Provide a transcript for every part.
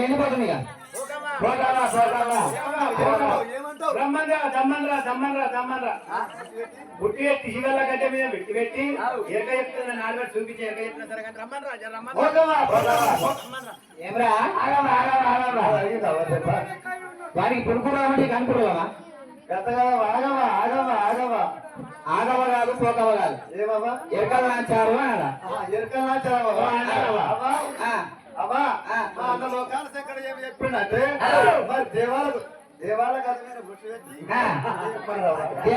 నేను వెళ్ళిపోతుంది ఇక పోతావా? పోతావా రమ్మన్రా దమ్మన్రా దమ్మన్రా దమ్మన్రా బుట్టి పెట్టి శివల్ల గడ్డ మీద పెట్టి పెట్టి ఎరక చెప్తున్నా నాలుగు చూపించి ఎరక చెప్తున్నా సరే కానీ రమ్మన్రా రమ్మన్రా ఏమరా? వారికి పురుకురామంటే కనుకురావా గతగా ఆగవా ఆగవా ఆగవా ఆగవ. కాదు పోకవ కాదు. ఏమవ్వా ఎరకలు నాచారు అన్నాడా? ఎరకలాచావా అవ్వా. ఆ, అవ్వా ఆ. మా అన్న లోకాల శంకర ఏమి చెప్పిండంటే మరి దేవాలకు దేవాల గద మీద బుట్టి పెట్టి. చెప్పండి. ఏ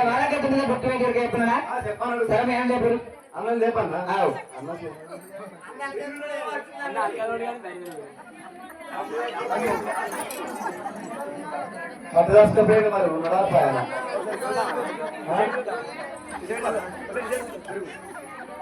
చెప్పినా ఆ, చెప్పన్నాడు సరే మేము చెప్పరు అన్నం లేపన్నా ఆవు. అన్నం చెప్పు. మట్టి రాసుకపోయింది మరి ఉన్నదా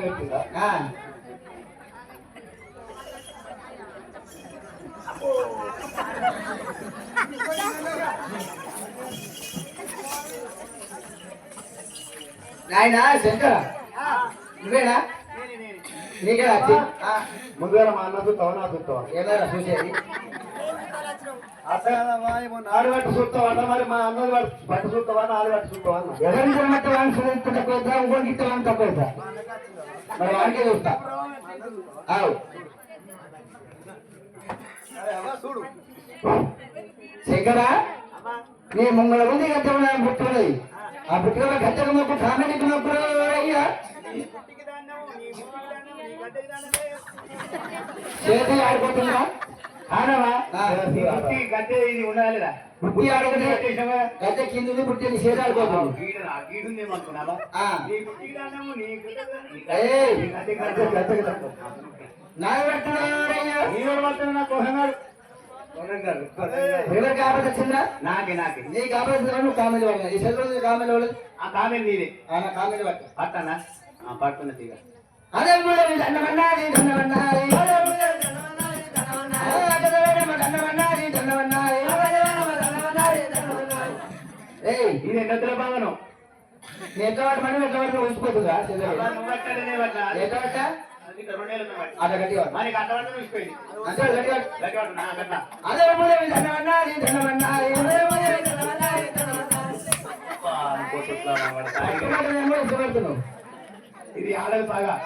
పెట్టిందా ఆ. నాయనా శంకర నువ్వేనా? నీకే వచ్చి ముందుగా మా అన్న చూస్తావా నా చూస్తావా ఏదైనా చూసేది? నాడు పట్టు చూస్తావా అన్న మరి మా అన్నది పట్టు చూస్తావా నాడు పట్టు చూస్తావా అన్న ఎవరికి వాడిని తక్కువ ఇంకోటి ఇస్తే వాడిని మరి వాడికే చూస్తా చూడు నీ ముంగళ ఉంది గద్దె ఆ పుట్టుక గద్దెకు మొక్కు కామెడీకి మొక్కు అయ్యా చేతి ఆడిపోతుందా ఆడవా ఇది ఉండాలిరా గద్దె కింది ఎవరికి ఆపద వచ్చిందా నాకే నాకే నీ నువ్వు కామెడీ ఈ చదువు కామెడీ ఆ నీదే కామెడీ పట్టనా పట్టుకున్న తీగ అదే మూడు దండమన్నాది పట్టా. ఎట్లా పట్టా అది ఇంకా రెండేళ్ళు ఉన్నాయి పట్టు. అట్లా గట్టి పట్టు మరి నీకు అంత. అదే ఇది ఆడదు బాగా.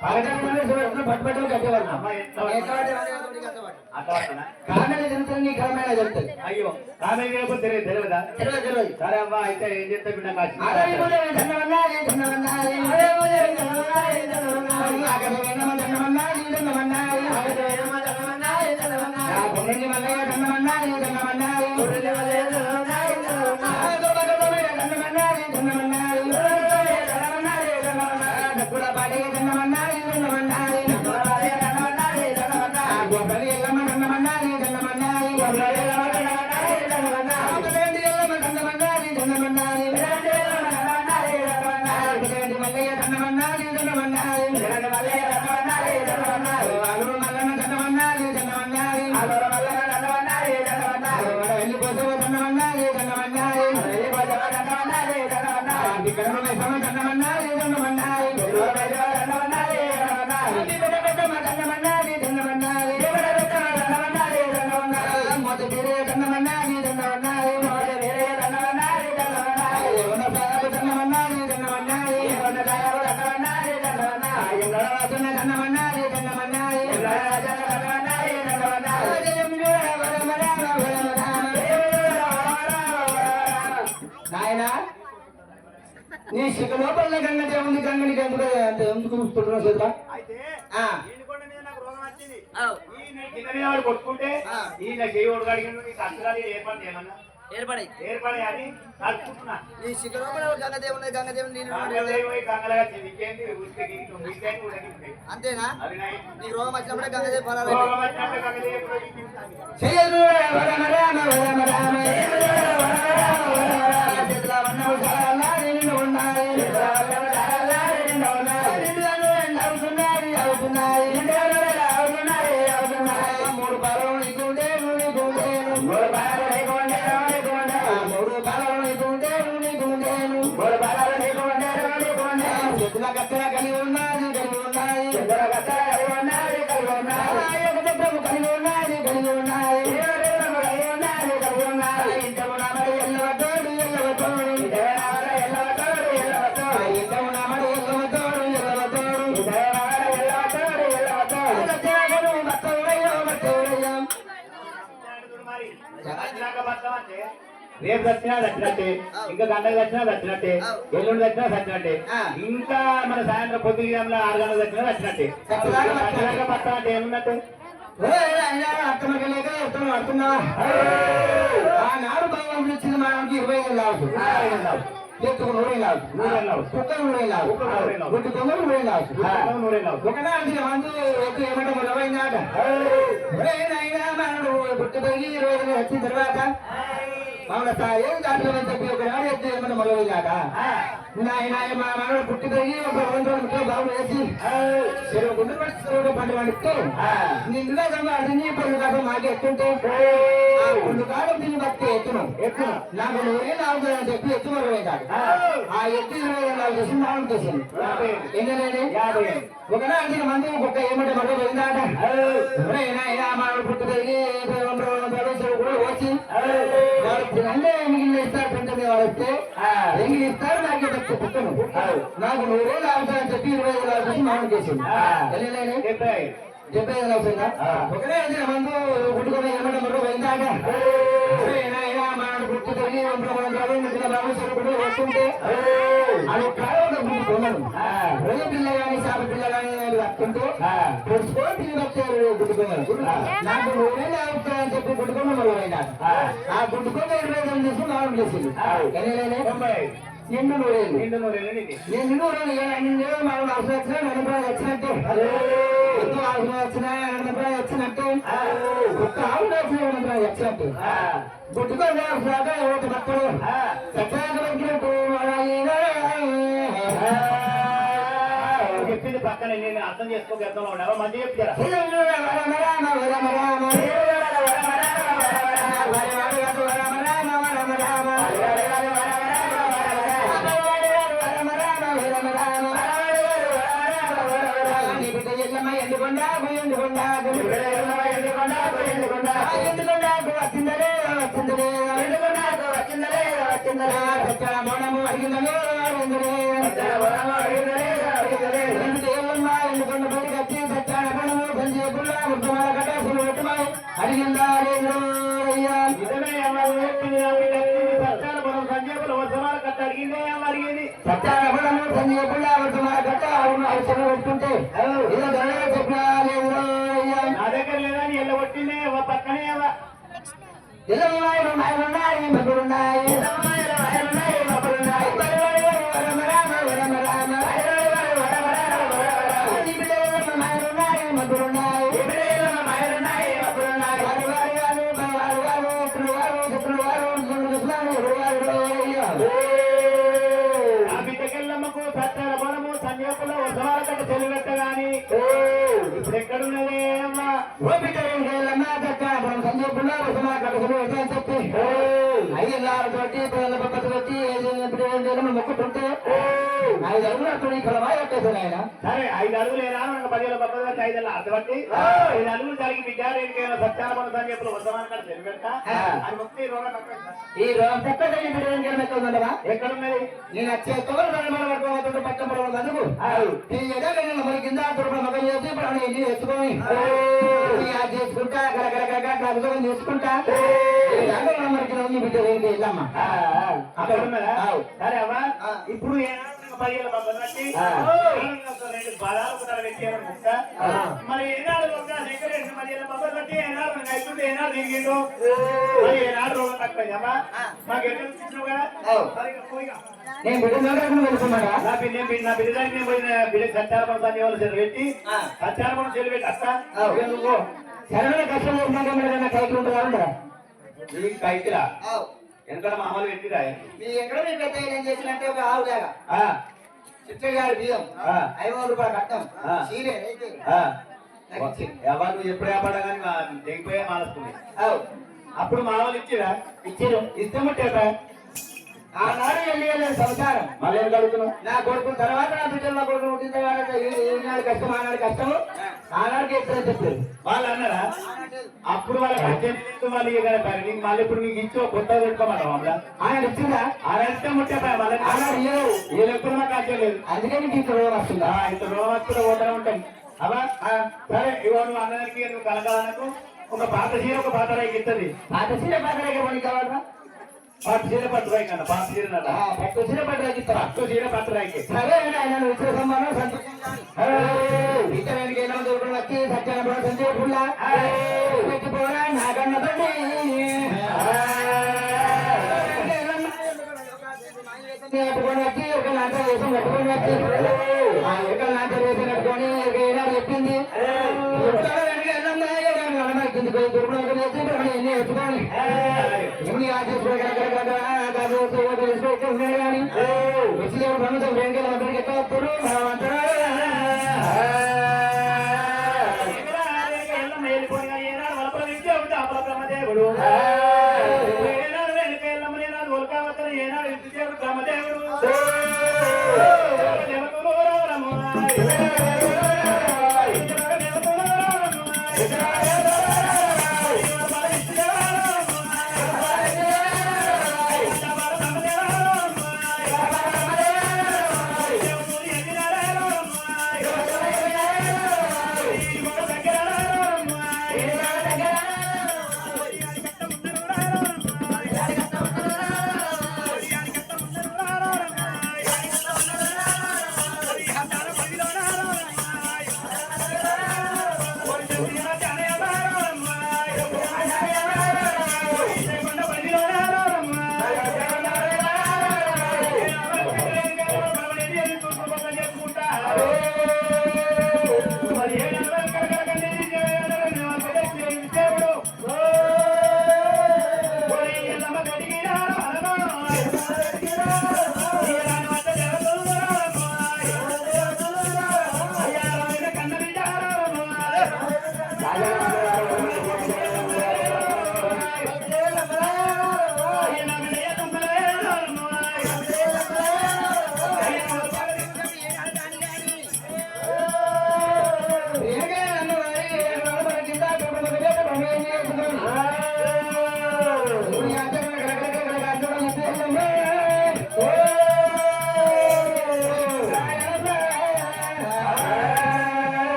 పట్టుబట్టలు కట్టేవాళ్ళు అమ్మా, ఎట్లా ఎట్లా పట్టు? పట్టు అట్లా పట్టు అట్లా పట్టనా? కామెడీ జరుగుతుంది నీ కామెడీ జరుగుతుంది అయ్యో కామెంట్ చేయకపోతే తెలియదు తెలియదా తెలియదు తెలియదు సరే అమ్మా అయితే ఏం చేస్తా బిడ్డ కాచి అదే నాయనా నీ శిఖ లోపల గంగ ఉంది గంగని ఎందుకు అంటే ఎందుకు కొట్టుకుంటే ఈయన అని కలుపుకుంటున్నా ఈ శిఖరంలో గంగదేవి ఉన్నది గంగదేవి నీళ్ళు ఉన్నది. గంగదేవి గంగలగా చెవికేంది ఉసికి ఉసికి ఉడకి అంతేనా నై నీకు రోగం వచ్చినప్పుడే గంగదేవి ఫలాలు. చేయదు వరమ రామ వరమ రామ రేపు వచ్చినా వచ్చినట్టే ఇంకా గంటకు వచ్చినా వచ్చినట్టే ఎల్లుండి వచ్చినా వచ్చినట్టే ఇంకా మన సాయంత్రం పొద్దుగంలో ఆరు వచ్చినట్టే వచ్చినాక బతాం అంటే ఏమున్నట్టు ఆనాడు భగవంతుడు ఇచ్చిన మానవుడికి ఇరవై ఏళ్ళు లావు ఎత్తుకు నూరే లావు నూరే లావు. కుక్కలు నూరే లావు. గుడ్డు దొంగలు నూరే లావు నూరే లావు. మందు ఎత్తు ఏమంటే మొదలైందాట పెరిగి వచ్చిన తర్వాత మమ్మల్ని ఏం దాంట్లో చెప్పి ఒకనాడు ఎత్తు ఏమంటే మొదలైందాట నాయన మా మనవడు పుట్టి పెరిగి ఒక రెండు ముఖ్య బాబు వేసి చెరువు గుండె పట్టి చెరువు పంట పండిస్తే నిండుగా అడిగి పది కాదు మాకు ఎత్తుంటే ఆ రెండు కాలం తిని బట్టి ఎత్తును ఎత్తును నాకు నువ్వే నాలుగు అని చెప్పి ఎత్తు మరవే కాదు ఆ ఎత్తు ఇరవై ఐదు నాలుగు చేసి నాలుగు చేసింది ఎందుకంటే ఒకనాటి మంది ఒక్క ఏమంటే మరో పోయిందాట నాయన మనవడు పుట్టి పెరిగి రెండు రోజులు చెరువు కూడా వచ్చి వాడు తినందే మిగిలిన ఇస్తారు పెంచే వాడు వస్తే ఎంగిలి ఇస్తారు నాకు చెప్తే పుట్టను నాకు నూరే లాగుతాయని చెప్పి ఇరవై ఐదు లాగు చేసి మామూలు చేసింది అవుతుందా ఒకటే వచ్చిన మందు గుట్టుకొని ఏమంటే మరో పోయిందాట గుర్తు తిరిగి మిగిలిన రామేశ్వరం కూడా వస్తుంటే అది కాలంలో గుడి కొనను రొయ్య పిల్ల వచ్చారు గుడ్డుకున్నారు నాకు నూరే లాగుతాయని చెప్పి గుడ్డుకొని మరో పోయిందాట ఆ. గుడ్డుకొని ఇరవై ఐదు చేసి మామూలు చేసింది. నిండు నూరేళ్ళు. నిండు నూరేళ్ళు నేను నిన్ను నిన్ను అవసరం వచ్చినా నన్నపై వచ్చినట్టు. వచ్చినట్టు కొత్త ఆవులు వచ్చినట్టు ఒకటి భక్తుడు సత్యాగ్రహించినట్టు చెప్పింది పక్కన నేను అర్థం చేసుకోక అర్థంలో మంచి చెప్తారా? అడిగిందా లేదు అయ్యా నిజమే ఏదైనా మొక్కుతుంటే ఐదు అడుగులు అక్కడ ఇక్కడ వాయొట్టేసాను ఆయన. సరే ఐదు అడుగులు ఏనా? మనకు పదివేల ఐదు ఐదు అడుగులు జరిగి బిడ్డ రేణుకైనా సత్యాల అది ముక్తి రోగం తప్ప- ఈ రోజు చెప్పగా ఎక్కడుండవా ఎక్కడున్నది నేను వచ్చే మన పట్టుకోవద్దు పట్టం అందుకు. ఈ ఎదగ మరి కింద తురుపు మగం చేసి ఇప్పుడు ఆయన ఇల్లు ఎత్తుకొని అది చేసుకుంటా గరగరగరగా కలుసుకొని చేసుకుంటా. మనకి ఉంది బిడ్డ ఏంటి వెళ్ళమ్మా అక్కడ ఉన్నదా ఆవు. సరే అవ్వా ఇప్పుడు ఏనాడు పదివేల పక్కన వచ్చి ఆ. రెండు బలాలు కూడా పెట్టి ముక్క మరి ఏనాడు ఒక దగ్గర పదివేల పక్కన పెట్టి ఏనాడు మనకి చుట్టూ ఏనాడు తిరిగిండు మరి ఏనాడు రోగం తక్కువ మాకు ఎక్కడ ఇచ్చినావు కదా సరే ఇక పోయిగా. నేను బిడ్డ నోడకుండా వెళ్తున్నాడా నా బిడ్డ బిడ్డ నా బిడ్డ దగ్గర నేను పోయిన బిడ్డ సత్యారపణ దాన్ని వాళ్ళు చెల్లి పెట్టి సత్యారపణ చెల్లి పెట్టి అక్క ఇక నువ్వు సరైన కష్టం ఉన్నాక ఏదైనా కైకి ఉంటుందా ఉండరా నీకు కైకిరా వెనకాల మామూలు పెట్టిరా మీ ఎక్కడ మీ పెద్ద ఏం చేసినట్టే ఒక ఆవు లేక ఆ, చిట్టగారి బియ్యం. ఆ. ఐదు వందల రూపాయలు కట్టం. ఆ. ఎవరు నువ్వు ఎప్పుడు వ్యాపారం కానీ దిగిపోయే మానేస్తుంది అప్పుడు మామూలు ఇచ్చిరా? ఇచ్చారు. ఇస్తే ముట్టేట ఆనాడు వెళ్ళాను సంసారం. మళ్ళీ ఏం కడుగుతున్నావు? నా కొడుకు తర్వాత నా బిడ్డలు నా కొడుకు ఈ- ఈనాడు కష్టం? ఆనాడు కష్టము? ఆనాడుకి ఎప్పుడో చెప్పారు వాళ్ళు అన్నారా? అప్పుడు వాళ్ళకి అర్జెంట్ వాళ్ళు ఇక నీకు మళ్ళీ ఇప్పుడు నీకు ఇచ్చి కొత్త పెట్టుకోమన్నావు అమ్మ ఆయన ఇచ్చిందా ఆ రస్తే ముట్టేపా మళ్ళీ వీళ్ళు ఎప్పుడు మాకు అర్థం లేదు. అందుకే నీకు ఇంత రోగం వస్తుందా? ఇంత రోజు కూడా పోతూనే ఉంటాయి ఆ, సరే ఇవాళ నువ్వు అన్నదానికి నువ్వు కలకాలకు ఒక పాత చీర ఒక పాత రైకి ఇస్తుంది పాత సీర పట్టరాకి పని కావాలరా? పాత చీర పట్టు రైకి అన్న. పాత చీర పట్టు సీర పట్టరాకి పట్టు చీర పట్టు రైకి సరే ఆయన నువ్వు ఇచ్చిన సమ్మానం సంతోషించాలి ఇతరానికి ఎలా దొరకడం వచ్చి సత్యాన సంజయ్ పుల్ల.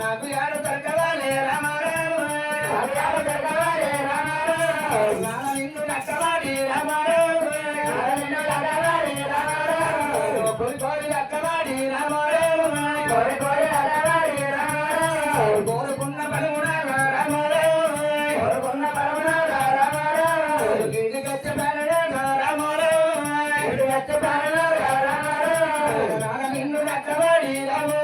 నాకు యాడు దొరకవాలే రామారావు. I'm ready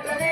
atrás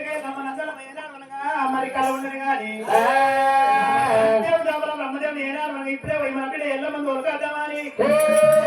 ఎక్కడికే నమ్మనందరం ఏనాడనగా అమెరికాలో ఉండడు కానీ దేవుడు బ్రహ్మదేవుడు ఏనాడనగా ఇప్పుడే మన బిడ్డ ఎల్లమంది వరకు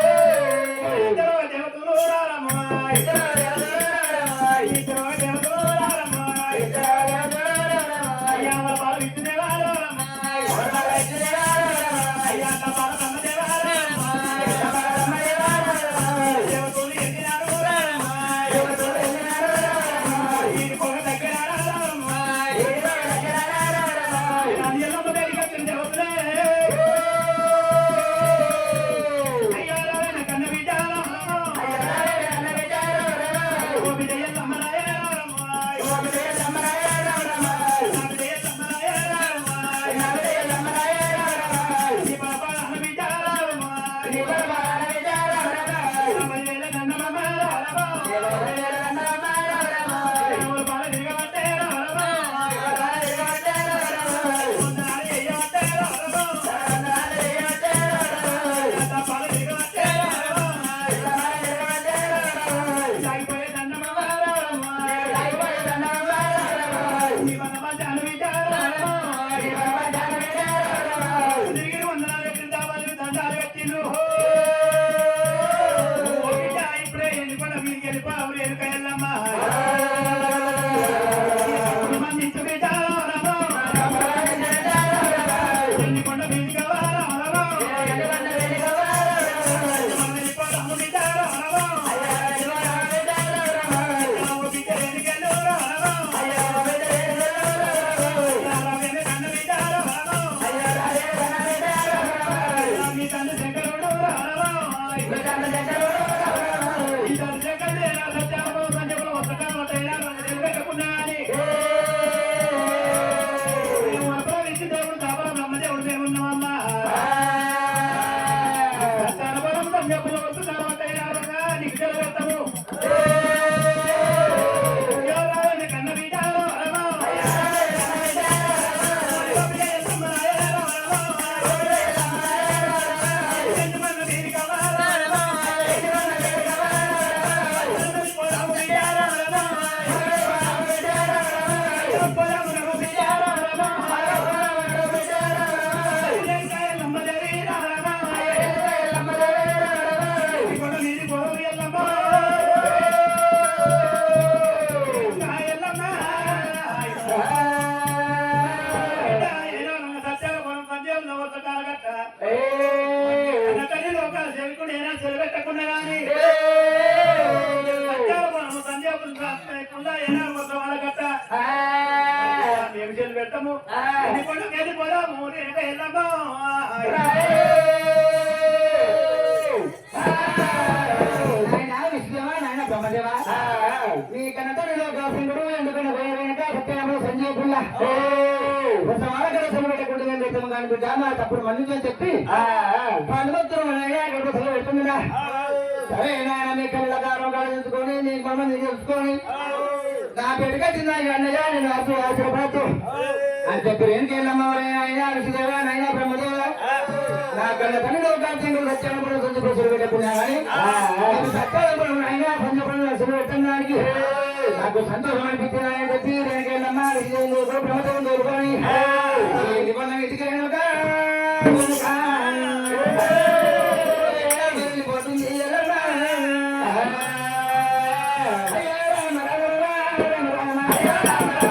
మీ కనతడిలో కాసిందుడు ఎందుకని వేరేట సత్యాము సంజయ్ పుల్ల? ఒక వారగడ సెలవెట్టకుండా నేను చెప్తాము తప్పుడు మన్నించని చెప్పి సెలవు పెట్టుకుందా సరే నాయన మీ కళ్ళ కారం కాడించుకొని నా పెట్టుకొచ్చిందా అన్నయ్య? నేను ఆశీర్వాదం. అని చెప్పి ఏం చేయాలమ్మా ఆయన ఋషిదేవా నైనా బ్రహ్మదేవా. నా గల పన్నెండు అవకాశం సత్యానంపడం సొంత ప్రజలు పెట్టకున్నా నాకు సంతోషం అనిపించడానికి చెప్పి దేనికైనా ప్రభుత్వం దొరుకుని నిబంధన Yeah.